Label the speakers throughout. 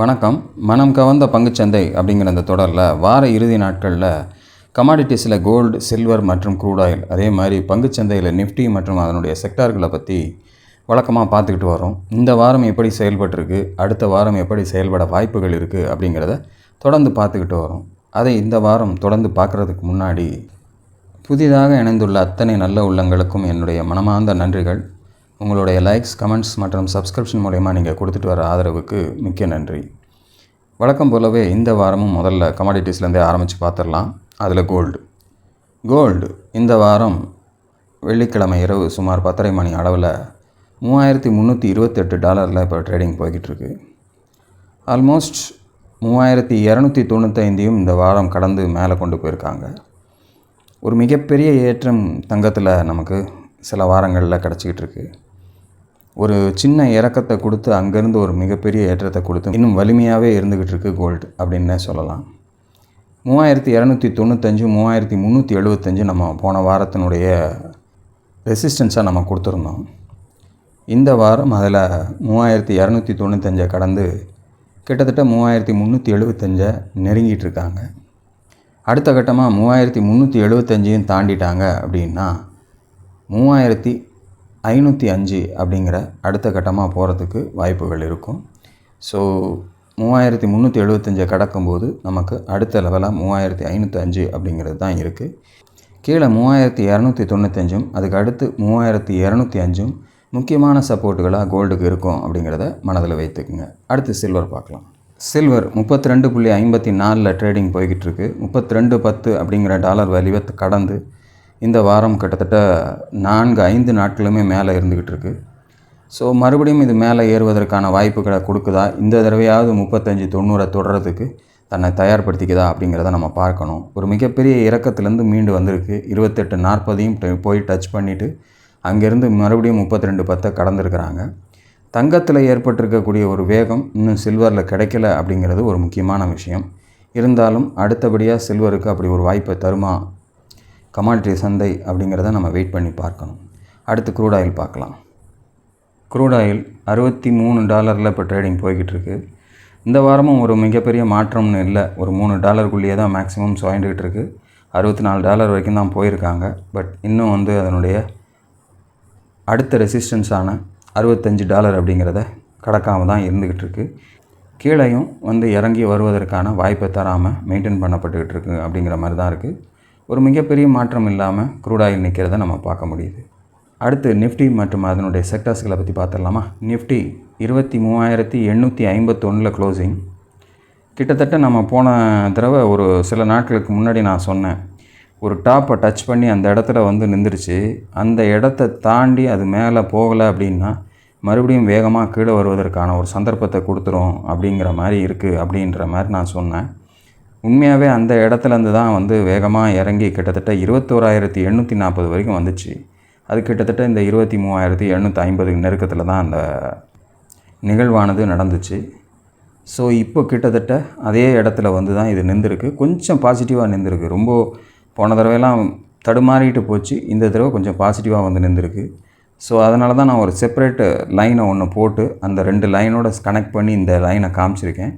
Speaker 1: வணக்கம். மனம் கவர்ந்த பங்குச்சந்தை அப்படிங்கிற அந்த தொடரில் வார இறுதி நாட்களில் கமாடிட்டிஸில் கோல்டு சில்வர் மற்றும் க்ரூட் ஆயில் அதே மாதிரி பங்குச்சந்தையில் நிஃப்டி மற்றும் அதனுடைய செக்டார்களை பற்றி வழக்கமாக பார்த்துக்கிட்டு வரோம். இந்த வாரம் எப்படி செயல்பட்டிருக்கு? அடுத்த வாரம் எப்படி செயல்பட வாய்ப்புகள் இருக்குது அப்படிங்கிறத தொடர்ந்து பார்த்துக்கிட்டு வரோம். அதை இந்த வாரம் தொடர்ந்து பார்க்குறதுக்கு முன்னாடி புதிதாக இணைந்துள்ள அத்தனை நல்ல உள்ளங்களுக்கும் என்னுடைய மனமார்ந்த நன்றிகள். உங்களுடைய லைக்ஸ் கமெண்ட்ஸ் மற்றும் சப்ஸ்கிரிப்ஷன் மூலயமா நீங்கள் கொடுத்துட்டு வர ஆதரவுக்கு மிக்க நன்றி. வழக்கம் போலவே இந்த வாரமும் முதல்ல கமாடிட்டிஸ்லேருந்தே ஆரம்பித்து பார்த்துடலாம். அதில் கோல்டு கோல்டு இந்த வாரம் வெள்ளிக்கிழமை இரவு சுமார் பத்தரை மணி அளவில் மூவாயிரத்தி முந்நூற்றி இருபத்தெட்டு டாலரில் இப்போ ட்ரேடிங் போய்கிட்டுருக்கு. ஆல்மோஸ்ட் மூவாயிரத்தி இரநூத்தி தொண்ணூத்தைந்தையும் இந்த வாரம் கடந்து மேலே கொண்டு போயிருக்காங்க. ஒரு மிகப்பெரிய ஏற்றம் தங்கத்தில் நமக்கு சில வாரங்களில் கிடச்சிக்கிட்டு இருக்குது ஒரு சின்ன இறக்கத்தை கொடுத்து அங்கேருந்து ஒரு மிகப்பெரிய ஏற்றத்தை கொடுத்து இன்னும் வலிமையாகவே இருந்துக்கிட்டு இருக்குது கோல்டு அப்படின்னே சொல்லலாம். மூவாயிரத்தி இரநூத்தி தொண்ணூத்தஞ்சு மூவாயிரத்தி முந்நூற்றி எழுபத்தஞ்சு நம்ம போன வாரத்தினுடைய ரெசிஸ்டன்ஸாக நம்ம கொடுத்துருந்தோம். இந்த வாரம் அதில் மூவாயிரத்தி இரநூத்தி தொண்ணூத்தஞ்சை கடந்து கிட்டத்தட்ட மூவாயிரத்தி முந்நூற்றி எழுபத்தஞ்சை நெருங்கிட்டு இருக்காங்க. அடுத்த கட்டமாக மூவாயிரத்தி முந்நூற்றி எழுபத்தஞ்சையும் தாண்டிட்டாங்க அப்படின்னா மூவாயிரத்தி ஐநூற்றி அஞ்சு அப்படிங்கிற அடுத்த கட்டமாக போகிறதுக்கு வாய்ப்புகள் இருக்கும். ஸோ மூவாயிரத்தி முந்நூற்றி எழுபத்தஞ்சை கடக்கும்போது நமக்கு அடுத்த லெவலாக மூவாயிரத்தி ஐநூற்றி அஞ்சு அப்படிங்கிறது தான் இருக்குது கீழே மூவாயிரத்தி இரநூத்தி தொண்ணூத்தஞ்சும் அதுக்கு அடுத்து மூவாயிரத்தி இரநூத்தி அஞ்சும் முக்கியமான சப்போர்ட்டுகளாக கோல்டுக்கு இருக்கும் அப்படிங்கிறத மனதில் வைத்துக்குங்க. அடுத்து சில்வர் பார்க்கலாம். சில்வர் முப்பத்தி ரெண்டு புள்ளி ஐம்பத்தி நாலில் ட்ரேடிங் போய்கிட்டு இருக்கு. முப்பத்தி ரெண்டு பத்து அப்படிங்கிற டாலர் வேல்யூவை கடந்து இந்த வாரம் கிட்டத்தட்ட நான்கு ஐந்து நாட்களுமே மேலே இருந்துக்கிட்டு இருக்குது ஸோ மறுபடியும் இது மேலே ஏறுவதற்கான வாய்ப்புகளை கொடுக்குதா? இந்த தடவையாவது முப்பத்தஞ்சு தொண்ணூறை தொடர்றதுக்கு தன்னை தயார்படுத்திக்குதா அப்படிங்கிறத நம்ம பார்க்கணும். ஒரு மிகப்பெரிய இறக்கத்துலேருந்து மீண்டு வந்திருக்கு. இருபத்தெட்டு நாற்பதையும் போய் டச் பண்ணிவிட்டு அங்கேருந்து மறுபடியும் முப்பத்தி ரெண்டு பத்தை கடந்திருக்கிறாங்க. தங்கத்தில் ஏற்பட்டிருக்கக்கூடிய ஒரு வேகம் இன்னும் சில்வரில் கிடைக்கல அப்படிங்கிறது ஒரு முக்கியமான விஷயம். இருந்தாலும் அடுத்தபடியாக சில்வருக்கு அப்படி ஒரு வாய்ப்பை தருமா கமாடிட்டி சந்தை அப்படிங்கிறத நம்ம வெயிட் பண்ணி பார்க்கணும். அடுத்து க்ரூட் ஆயில் பார்க்கலாம். க்ரூட் ஆயில் அறுபத்தி மூணு டாலரில் இப்போ ட்ரேடிங் போய்கிட்டு இருக்குது இந்த வாரமும் ஒரு மிகப்பெரிய மாற்றம்னு இல்லை. ஒரு மூணு டாலருக்குள்ளேயே தான் மேக்ஸிமம் சுவாயிண்டுக்கிட்டு இருக்குது அறுபத்தி நாலு டாலர் வரைக்கும் தான் போயிருக்காங்க. பட் இன்னும் வந்து அதனுடைய அடுத்த ரெசிஸ்டன்ஸான அறுபத்தஞ்சு டாலர் அப்படிங்கிறத கடக்காமல் தான் இருந்துக்கிட்டு இருக்குது கீழையும் வந்து இறங்கி வருவதற்கான வாய்ப்பை தராமல் மெயின்டைன் பண்ணப்பட்டுக்கிட்டு இருக்கு அப்படிங்கிற மாதிரி தான் இருக்குது ஒரு மிகப்பெரிய மாற்றம் இல்லாமல் க்ரூடாயில் நிற்கிறத நம்ம பார்க்க முடியுது. அடுத்து நிஃப்டி மற்றும் அதனுடைய செக்டர்ஸ்களை பற்றி பார்த்துடலாமா? நிஃப்டி இருபத்தி மூவாயிரத்தி எண்ணூற்றி ஐம்பத்தொன்னில் க்ளோசிங் கிட்டத்தட்ட நம்ம போன தடவை ஒரு சில நாட்களுக்கு முன்னாடி நான் சொன்னேன். ஒரு டாப்பை டச் பண்ணி அந்த இடத்துல வந்து நின்றுருச்சு அந்த இடத்த தாண்டி அது மேலே போகலை அப்படின்னா மறுபடியும் வேகமாக கீழே வருவதற்கான ஒரு சந்தர்ப்பத்தை கொடுத்துரும் அப்படிங்கிற மாதிரி இருக்குது அப்படின்ற மாதிரி நான் சொன்னேன். உண்மையாகவே அந்த இடத்துலேருந்து தான் வந்து வேகமாக இறங்கி கிட்டத்தட்ட இருபத்தோராயிரத்தி எண்ணூற்றி நாற்பது வரைக்கும் வந்துச்சு. அது கிட்டத்தட்ட இந்த இருபத்தி மூவாயிரத்தி எண்ணூற்றி ஐம்பது நெருக்கத்தில் தான் அந்த நிகழ்வானது நடந்துச்சு. ஸோ இப்போ கிட்டத்தட்ட அதே இடத்துல வந்து தான் இது நின்றுருக்கு. கொஞ்சம் பாசிட்டிவாக நின்றுருக்கு. ரொம்ப போன தடவையெல்லாம் தடுமாறிட்டு போச்சு. இந்த தடவை கொஞ்சம் பாசிட்டிவாக வந்து நின்றுருக்கு. ஸோ அதனால தான் நான் ஒரு செப்பரேட் லைனை ஒன்று போட்டு அந்த ரெண்டு லைனோட கனெக்ட் பண்ணி இந்த லைனை காமிச்சிருக்கேன்.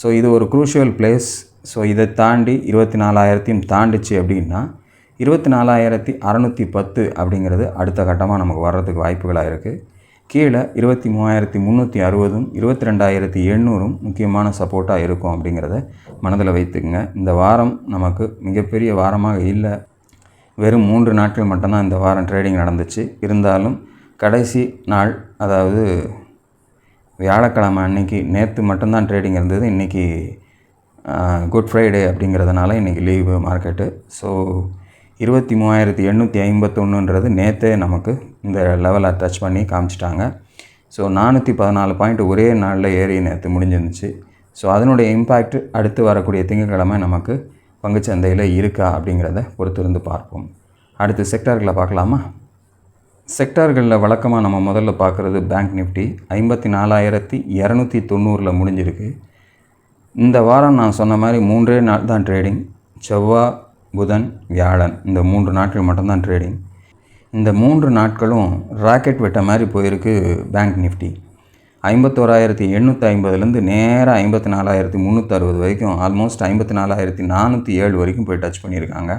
Speaker 1: ஸோ இது ஒரு குரூஷியல் பிளேஸ் ஸோ இதை தாண்டி இருபத்தி நாலாயிரத்தையும் தாண்டிச்சு அப்படின்னா இருபத்தி நாலாயிரத்தி அறநூற்றி பத்து அப்படிங்கிறது அடுத்த கட்டமாக நமக்கு வர்றதுக்கு வாய்ப்புகளாக இருக்குது கீழே இருபத்தி மூவாயிரத்தி முந்நூற்றி அறுபதும் இருபத்தி ரெண்டாயிரத்தி எண்ணூறும் முக்கியமான சப்போர்ட்டாக இருக்கும் அப்படிங்கிறத மனதில் வைத்துக்குங்க. இந்த வாரம் நமக்கு மிகப்பெரிய வாரமாக இல்லை. வெறும் மூன்று நாட்கள் மட்டும்தான் இந்த வாரம் ட்ரேடிங் நடந்துச்சு. இருந்தாலும் கடைசி நாள் அதாவது வியாழக்கிழமை அன்னைக்கு நேற்று மட்டும்தான் ட்ரேடிங் இருந்தது. இன்றைக்கி குட் ஃப்ரைடே அப்படிங்கிறதுனால இன்றைக்கி லீவு மார்க்கெட்டு ஸோ இருபத்தி மூவாயிரத்தி எண்ணூற்றி ஐம்பத்தொன்றுன்றது நேற்றே நமக்கு இந்த லெவலை டச் பண்ணி காமிச்சிட்டாங்க. ஸோ நானூற்றி பதினாலு பாயிண்ட் ஒரே நாளில் ஏறி நேற்று முடிஞ்சிருந்துச்சு. ஸோ அதனுடைய இம்பேக்ட் அடுத்து வரக்கூடிய திங்கட்கிழமை நமக்கு பங்குச்சந்தையில் இருக்கா அப்படிங்கிறத பொறுத்திருந்து பார்ப்போம். அடுத்து செக்டார்களை பார்க்கலாமா? செக்டார்களில் வழக்கமாக நம்ம முதல்ல பார்க்குறது பேங்க் நிஃப்டி ஐம்பத்தி நாலாயிரத்தி இரநூத்தி தொண்ணூறில் முடிஞ்சிருக்கு. இந்த வாரம் நான் சொன்ன மாதிரி மூன்றே நாள் தான் ட்ரேடிங் செவ்வாய் புதன் வியாழன். இந்த மூன்று நாட்கள் மட்டும்தான் ட்ரேடிங் இந்த மூன்று நாட்களும் ராக்கெட் வெட்ட மாதிரி போயிருக்கு பேங்க் நிஃப்டி. ஐம்பத்தோராயிரத்தி எண்ணூற்றி ஐம்பதுலேருந்து நேராக ஐம்பத்தி நாலாயிரத்தி முந்நூற்றி அறுபது வரைக்கும் ஆல்மோஸ்ட் ஐம்பத்தி நாலாயிரத்தி நானூற்றி ஏழு வரைக்கும் போய் டச் பண்ணியிருக்காங்க.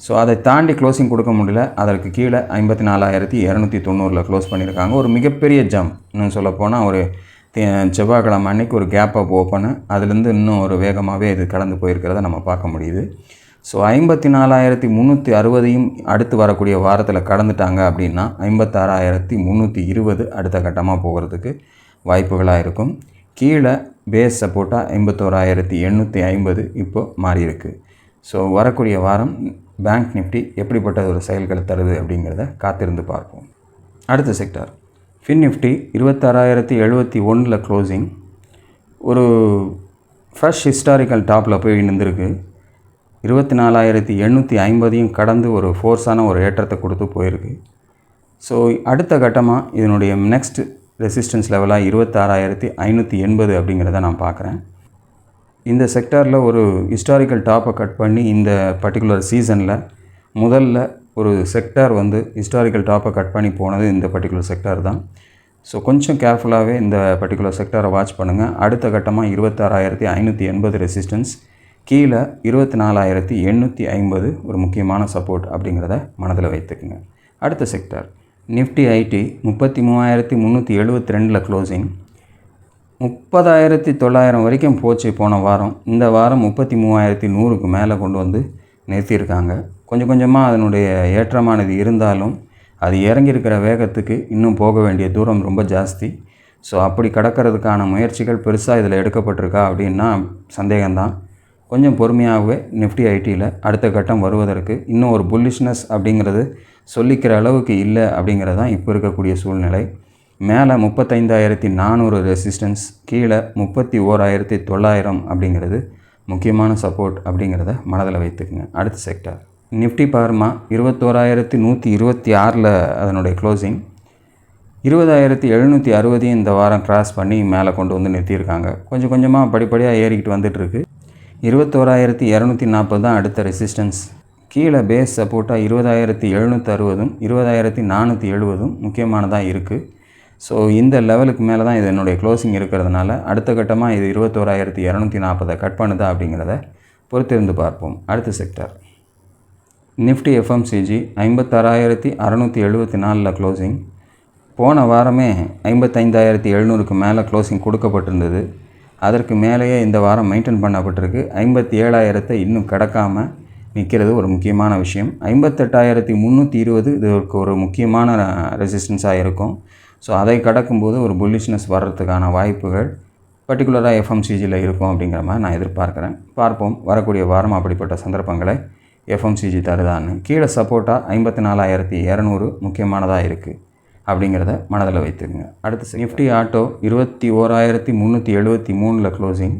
Speaker 1: ஸோ அதை தாண்டி க்ளோசிங் கொடுக்க முடியல. அதற்கு கீழே ஐம்பத்தி நாலாயிரத்தி இரநூத்தி தொண்ணூறில் க்ளோஸ் பண்ணியிருக்காங்க. ஒரு மிகப்பெரிய ஜம்ப்னு சொல்லப்போனால் ஒரு செவ்வாய்க்கிழமை அன்னைக்கு ஒரு கேப் அப் ஓப்பனு அதுலேருந்து இன்னும் ஒரு வேகமாகவே இது கடந்து போயிருக்கிறத நம்ம பார்க்க முடியுது. ஸோ ஐம்பத்தி நாலாயிரத்தி முந்நூற்றி அறுபதையும் அடுத்து வரக்கூடிய வாரத்தில் கடந்துட்டாங்க அப்படின்னா ஐம்பத்தாறாயிரத்தி முந்நூற்றி இருபது அடுத்த கட்டமாக போகிறதுக்கு வாய்ப்புகளாக இருக்கும். கீழே பேஸ் சப்போர்ட்டாக ஐம்பத்தோராயிரத்தி எண்ணூற்றி ஐம்பது இப்போது மாறியிருக்கு ஸோ வரக்கூடிய வாரம் பேங்க் நிஃப்டி எப்படிப்பட்ட ஒரு செயல்களை தருது அப்படிங்கிறத காத்திருந்து பார்ப்போம். அடுத்த செக்டார் ஃபின் நிஃப்டி இருபத்தாறாயிரத்தி எழுபத்தி ஒன்றில் க்ளோசிங் ஒரு ஃப்ரெஷ் ஹிஸ்டாரிக்கல் டாப்பில் போய் நின்றுருக்கு. இருபத்தி நாலாயிரத்தி எண்ணூற்றி ஐம்பதையும் கடந்து ஒரு ஃபோர்ஸான ஒரு ஏற்றத்தை கொடுத்து போயிருக்கு. ஸோ அடுத்த கட்டமாக இதனுடைய நெக்ஸ்ட் ரெசிஸ்டன்ஸ் லெவலாக இருபத்தாறாயிரத்தி ஐநூற்றி எண்பது அப்படிங்கிறத நான் பார்க்குறேன். இந்த செக்டாரில் ஒரு ஹிஸ்டாரிக்கல் டாப்பை கட் பண்ணி இந்த பர்டிகுலர் சீசனில் முதல்ல ஒரு செக்டார் வந்து ஹிஸ்டாரிக்கல் டாப்பை கட் பண்ணி போனது இந்த பர்டிகுலர் செக்டார் தான். ஸோ கொஞ்சம் கேர்ஃபுல்லாகவே இந்த பர்டிகுலர் செக்டாரை வாட்ச் பண்ணுங்கள் அடுத்த கட்டமாக இருபத்தாறாயிரத்தி ஐநூற்றி எண்பது ரெசிஸ்டன்ஸ் கீழே இருபத்தி நாலாயிரத்தி எண்ணூற்றி ஐம்பது ஒரு முக்கியமான சப்போர்ட் அப்படிங்கிறத மனதில் வைத்துக்குங்க. அடுத்த செக்டார் நிஃப்டி ஐடி முப்பத்தி மூவாயிரத்தி முந்நூற்றி எழுபத்தி ரெண்டில் க்ளோசிங் முப்பதாயிரத்தி தொள்ளாயிரம் வரைக்கும் போச்சு போன வாரம். இந்த வாரம் முப்பத்தி மூவாயிரத்தி நூறுக்கு மேலே கொண்டு வந்து நிறுத்தியிருக்காங்க. கொஞ்சம் கொஞ்சமாக அதனுடைய ஏற்றமானது இருந்தாலும் அது இறங்கியிருக்கிற வேகத்துக்கு இன்னும் போக வேண்டிய தூரம் ரொம்ப ஜாஸ்தி. ஸோ அப்படி கடக்கிறதுக்கான முயற்சிகள் பெருசாக இதில் எடுக்கப்பட்டிருக்கா அப்படின்னா சந்தேகம்தான். கொஞ்சம் பொறுமையாகவே நிஃப்டி ஐடியில் அடுத்த கட்டம் வருவதற்கு இன்னும் ஒரு புல்லிஷ்னஸ் அப்படிங்கிறது சொல்லிக்கிற அளவுக்கு இல்லை அப்படிங்கிறது தான் இப்போ இருக்கக்கூடிய சூழ்நிலை. மேலே முப்பத்தைந்தாயிரத்தி நானூறு ரெசிஸ்டன்ஸ் கீழே முப்பத்தி ஓராயிரத்தி தொள்ளாயிரம் அப்படிங்கிறது முக்கியமான சப்போர்ட் அப்படிங்கிறத மனதில் வைத்துக்குங்க. அடுத்த செக்டார் நிஃப்டி பார்மா இருபத்தோராயிரத்தி நூற்றி இருபத்தி ஆறில் அதனுடைய க்ளோசிங் இருபதாயிரத்தி எழுநூற்றி அறுபதையும் இந்த வாரம் கிராஸ் பண்ணி மேலே கொண்டு வந்து நிறுத்தியிருக்காங்க. கொஞ்சம் கொஞ்சமாக படிப்படியாக ஏறிக்கிட்டு வந்துட்டுருக்கு. இருபத்தோராயிரத்தி இரநூத்தி நாற்பது தான் அடுத்த ரெசிஸ்டன்ஸ் கீழே பேஸ் சப்போர்ட்டாக இருபதாயிரத்தி எழுநூற்றி அறுபதும் இருபதாயிரத்தி நானூற்றி எழுபதும் முக்கியமானதாக இருக்குது ஸோ இந்த லெவலுக்கு மேலே தான் இது என்னுடைய க்ளோசிங் இருக்கிறதுனால அடுத்த கட்டமாக இது இருபத்தோராயிரத்தி இரநூத்தி நாற்பதை கட் பண்ணுதா அப்படிங்கிறத பொறுத்திருந்து பார்ப்போம். அடுத்த செக்டர் நிஃப்டி எஃப்எம்சிஜி ஐம்பத்தாறாயிரத்தி அறநூற்றி எழுபத்தி நாலில் க்ளோசிங் போன வாரமே ஐம்பத்தைந்தாயிரத்தி எழுநூறுக்கு மேலே க்ளோசிங் கொடுக்கப்பட்டிருந்தது. அதற்கு மேலேயே இந்த வாரம் மெயின்டைன் பண்ணப்பட்டிருக்கு. ஐம்பத்தி ஏழாயிரத்தை இன்னும் கடக்காமல் நிற்கிறது ஒரு முக்கியமான விஷயம். ஐம்பத்தெட்டாயிரத்தி முந்நூற்றி இருபது இதுக்கு ஒரு முக்கியமான ரெசிஸ்டன்ஸாக இருக்கும். ஸோ அதை கடக்கும்போது ஒரு புல்லிஷ்னஸ் வர்றதுக்கான வாய்ப்புகள் பர்டிகுலராக எஃப்எம்சிஜியில் இருக்கும் அப்படிங்கிற மாதிரி நான் எதிர்பார்க்குறேன். பார்ப்போம். வரக்கூடிய வாரம் அப்படிப்பட்ட சந்தர்ப்பங்களை எஃப்எம்சிஜி தருதான்னு. கீழே சப்போர்ட்டாக ஐம்பத்தி நாலாயிரத்தி இரநூறு முக்கியமானதாக இருக்குது அப்படிங்கிறத மனதில் வைத்துக்குங்க. அடுத்து நிஃப்டி ஆட்டோ இருபத்தி ஓராயிரத்தி முந்நூற்றி எழுபத்தி மூணில் க்ளோசிங்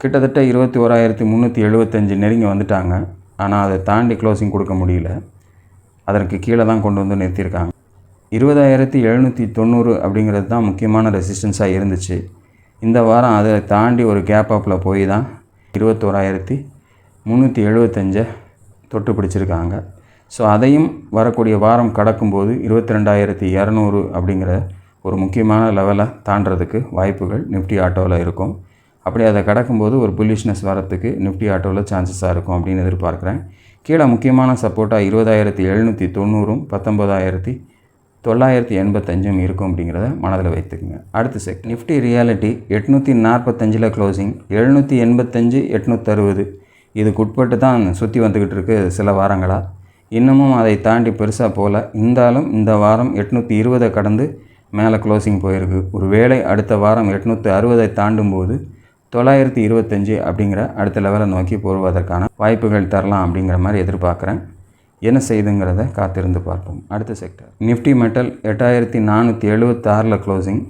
Speaker 1: கிட்டத்தட்ட இருபத்தி ஓராயிரத்தி முந்நூற்றி எழுபத்தஞ்சு நெருங்கி வந்துட்டாங்க. ஆனால் அதை தாண்டி க்ளோசிங் கொடுக்க முடியல. அதற்கு கீழே தான் கொண்டு வந்து நிறுத்தியிருக்காங்க. இருபதாயிரத்தி எழுநூற்றி தொண்ணூறு அப்படிங்கிறது தான் முக்கியமான ரெசிஸ்டன்ஸாக இருந்துச்சு. இந்த வாரம் அதை தாண்டி ஒரு கேப் அப்பில் போய் தான் இருபத்தோராயிரத்தி முந்நூற்றி எழுபத்தஞ்சை தொட்டு பிடிச்சிருக்காங்க. ஸோ அதையும் வரக்கூடிய வாரம் கடக்கும்போது இருபத்தி ரெண்டாயிரத்தி இரநூறு அப்படிங்கிற ஒரு முக்கியமான லெவலை தாண்டறதுக்கு வாய்ப்புகள் நிஃப்டி ஆட்டோவில் இருக்கும். அப்படி அதை கடக்கும்போது ஒரு புல்லிஷ்னஸ் வரத்துக்கு நிஃப்டி ஆட்டோவில் சான்சஸாக இருக்கும் அப்படின்னு எதிர்பார்க்குறேன். கீழே முக்கியமான சப்போர்ட்டாக இருபதாயிரத்தி எழுநூற்றி தொண்ணூறும் பத்தொம்பதாயிரத்தி தொள்ளாயிரத்தி எண்பத்தஞ்சும் இருக்கும் அப்படிங்கிறத மனதில் வைத்துக்குங்க. அடுத்து செக் நிஃப்டி ரியாலிட்டி எட்நூற்றி நாற்பத்தஞ்சில் க்ளோசிங் எழுநூற்றி எண்பத்தஞ்சு எட்நூற்றறுபது இதுக்குட்பட்டு தான் சுற்றி வந்துக்கிட்டு இருக்கு சில வாரங்களாக இன்னமும் அதை தாண்டி பெருசாக போகல இருந்தாலும் இந்த வாரம் எட்நூற்றி இருபதை கடந்து மேலே க்ளோசிங் போயிருக்கு. ஒரு வேளை அடுத்த வாரம் எட்நூற்றி அறுபதை தாண்டும் போது தொள்ளாயிரத்தி இருபத்தஞ்சி அப்படிங்கிற அடுத்த லெவலை நோக்கி போடுவதற்கான வாய்ப்புகள் தரலாம் அப்படிங்கிற மாதிரி எதிர்பார்க்குறேன். என்ன செய்துங்கிறத காத்திருந்து பார்ப்போம். அடுத்த செக்டர் நிஃப்டி மெட்டல் எட்டாயிரத்தி நானூற்றி எழுபத்தாறில் க்ளோசிங்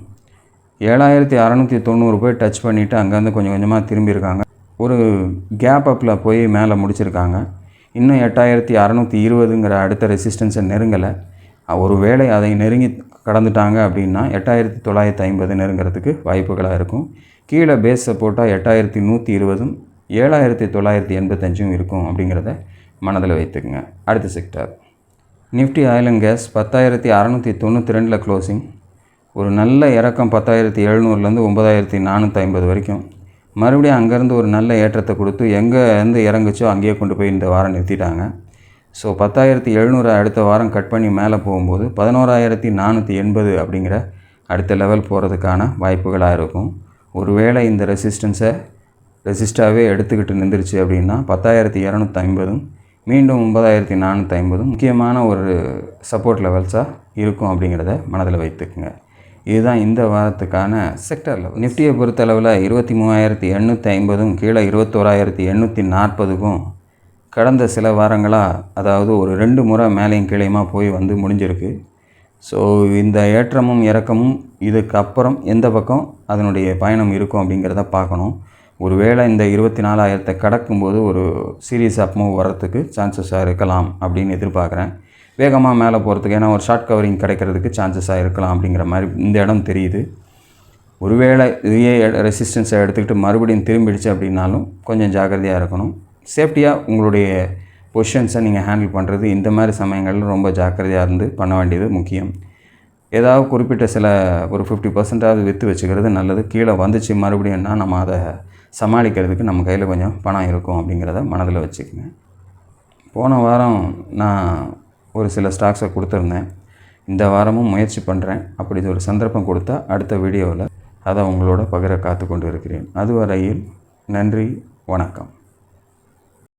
Speaker 1: ஏழாயிரத்தி அறநூற்றி தொண்ணூறு போய் டச் பண்ணிவிட்டு அங்கேருந்து கொஞ்சம் கொஞ்சமாக திரும்பியிருக்காங்க. ஒரு கேப் அப்பில் போய் மேலே முடிச்சிருக்காங்க. இன்னும் எட்டாயிரத்தி அறநூற்றி இருபதுங்கிற அடுத்த ரெசிஸ்டன்ஸை நெருங்கலை. ஒரு வேளை அதை நெருங்கி கடந்துட்டாங்க அப்படின்னா எட்டாயிரத்தி தொள்ளாயிரத்தி ஐம்பது நெருங்கிறதுக்கு வாய்ப்புகளாக இருக்கும். கீழே பேஸ் போட்டால் எட்டாயிரத்தி நூற்றி இருபதும் ஏழாயிரத்தி தொள்ளாயிரத்தி எண்பத்தஞ்சும் இருக்கும் அப்படிங்கிறத மனதில் வைத்துக்குங்க. அடுத்த sector Nifty oil and gas பத்தாயிரத்தி அறநூற்றி தொண்ணூற்றி ரெண்டில் க்ளோசிங் ஒரு நல்ல இறக்கம் பத்தாயிரத்தி எழுநூறுலேருந்து ஒம்பதாயிரத்தி நானூற்றி ஐம்பது வரைக்கும். மறுபடியும் அங்கேருந்து ஒரு நல்ல ஏற்றத்தை கொடுத்து எங்கேருந்து இறங்குச்சோ அங்கேயே கொண்டு போய் இந்த வாரம் நிறுத்திட்டாங்க. ஸோ பத்தாயிரத்தி எழுநூறு அடுத்த வாரம் கட் பண்ணி மேலே போகும்போது பதினோராயிரத்தி நானூற்றி எண்பது அப்படிங்கிற அடுத்த லெவல் போகிறதுக்கான வாய்ப்புகளாக இருக்கும். ஒருவேளை இந்த ரெசிஸ்டன்ஸை ரெசிஸ்டாகவே எடுத்துக்கிட்டு நின்றுச்சு அப்படின்னா பத்தாயிரத்தி இரநூத்தி ஐம்பதும் மீண்டும் ஒன்பதாயிரத்தி நானூற்றி ஐம்பதும் முக்கியமான ஒரு சப்போர்ட் லெவல்ஸாக இருக்கும் அப்படிங்கிறத மனதில் வைத்துக்குங்க. இதுதான் இந்த வாரத்துக்கான செக்டர் லெவல் நிஃப்டியை பொறுத்தளவில் இருபத்தி மூவாயிரத்தி எண்ணூற்றி ஐம்பதும் கீழே இருபத்தோராயிரத்தி எண்ணூற்றி நாற்பதுக்கும் கடந்த சில வாரங்களாக அதாவது ஒரு ரெண்டு முறை மேலேயும் கீழேயுமா போய் வந்து முடிஞ்சிருக்கு. ஸோ இந்த ஏற்றமும் இறக்கமும் இதுக்கப்புறம் எந்த பக்கம் அதனுடைய பயணம் இருக்கும் அப்படிங்கிறத பார்க்கணும். ஒருவேளை இந்த இருபத்தி நாலாயிரத்தை கடக்கும்போது ஒரு சீரியஸ் அப் மூவ் வர்றதுக்கு சான்சஸாக இருக்கலாம் அப்படின்னு எதிர்பார்க்குறேன். வேகமாக மேலே போகிறதுக்கு ஏன்னா ஒரு ஷார்ட் கவரிங் கிடைக்கிறதுக்கு சான்சஸாக இருக்கலாம் அப்படிங்கிற மாதிரி இந்த இடம் தெரியுது. ஒருவேளை இதையே ரெசிஸ்டன்ஸை எடுத்துக்கிட்டு மறுபடியும் திரும்பிடுச்சு அப்படின்னாலும் கொஞ்சம் ஜாக்கிரதையாக இருக்கணும். சேஃப்டியாக உங்களுடைய பொசிஷன்ஸை நீங்கள் ஹேண்டில் பண்ணுறது இந்த மாதிரி சமயங்களில் ரொம்ப ஜாக்கிரதையாக இருந்து பண்ண வேண்டியது முக்கியம். ஏதாவது குறிப்பிட்ட சில ஒரு ஃபிஃப்டி பர்சன்டாவது விற்று வச்சுக்கிறது நல்லது. கீழே வந்துச்சு மறுபடியும்னா நம்ம அதை சமாளிக்கிறதுக்கு நம்ம கையில் கொஞ்சம் பணம் இருக்கும் அப்படிங்கிறத மனதில் வச்சுக்கோங்க. போன வாரம் நான் ஒரு சில ஸ்டாக்ஸை கொடுத்துருந்தேன். இந்த வாரமும் முயற்சி பண்ணுறேன் அப்படி ஒரு சந்தர்ப்பம் கொடுத்தா அடுத்த வீடியோவில் அதை உங்களோட பகிர காத்து கொண்டு இருக்கிறேன். அதுவரையில் நன்றி வணக்கம்.